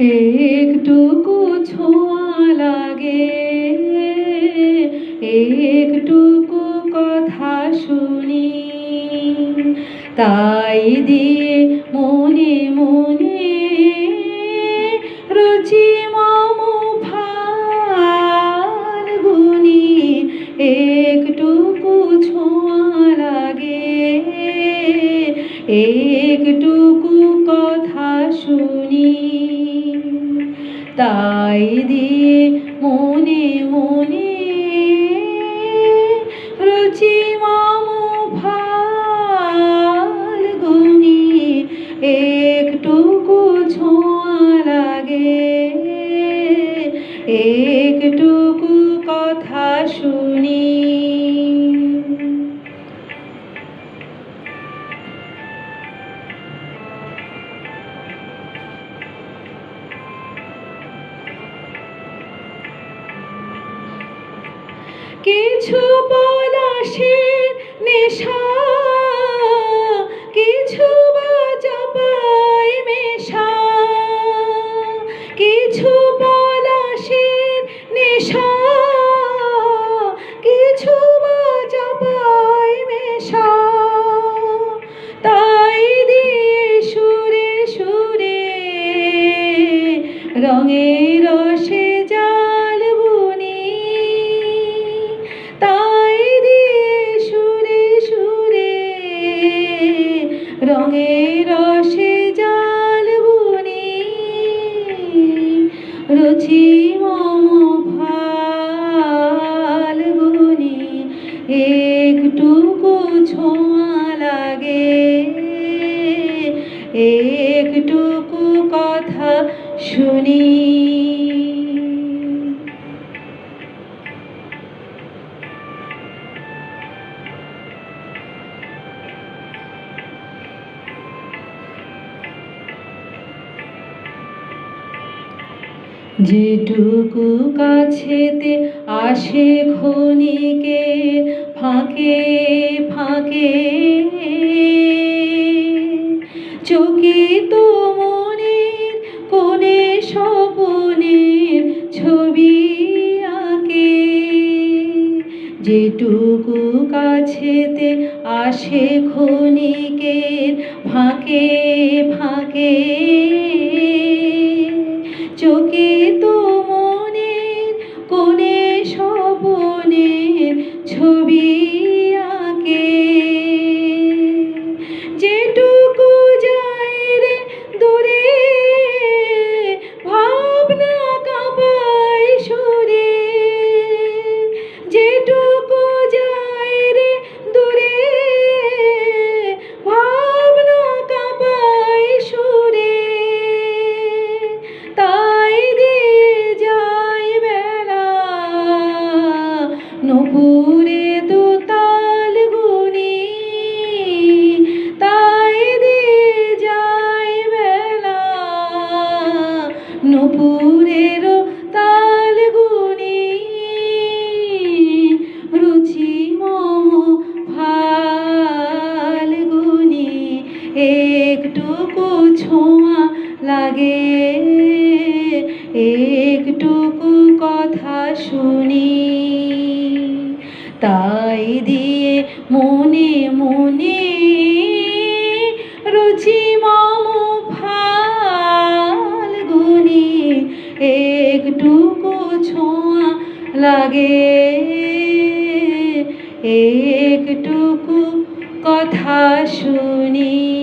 একটুকু ছোঁয়া লাগে। একটুকু কথা শুনি। তাই দিয়ে মনে মনে রুচি মম ফাল্গুনি একটুকু ছোঁয়া লাগে। একটুকু কথা শুনি। তাই দিয়ে মনে মনে রুচি মাম ভালো গুনি একটুকু ছোঁয়া লাগে একটুকু কথা শুনি কিছু পলাশের নেশা, কিছু বা জবাই মেশা, কিছু পলাশের নেশা, কিছু বা জবাই মেশা। তাই দিয়ে সুরে সুরে রঙের রসে রঙের একটুকু ছোঁয়া লাগে একটুকু কথা শুনি যেটুকু কাছেতে আসে ক্ষণিকে ফাঁকে ফাঁকে। চকিত মনের কোণে স্বপনের ছবি আঁকে। যেটুকু কাছেতে আসে ক্ষণিকের ফাঁকে ফাঁকে। চকিত একটুকু ছোঁয়া লাগে। একটুকু কথা শুনি। তাই দিয়ে মনে মনে রুচি মম ফাল্গুনি একটুকু ছোঁয়া লাগে। একটুকু কথা শুনি।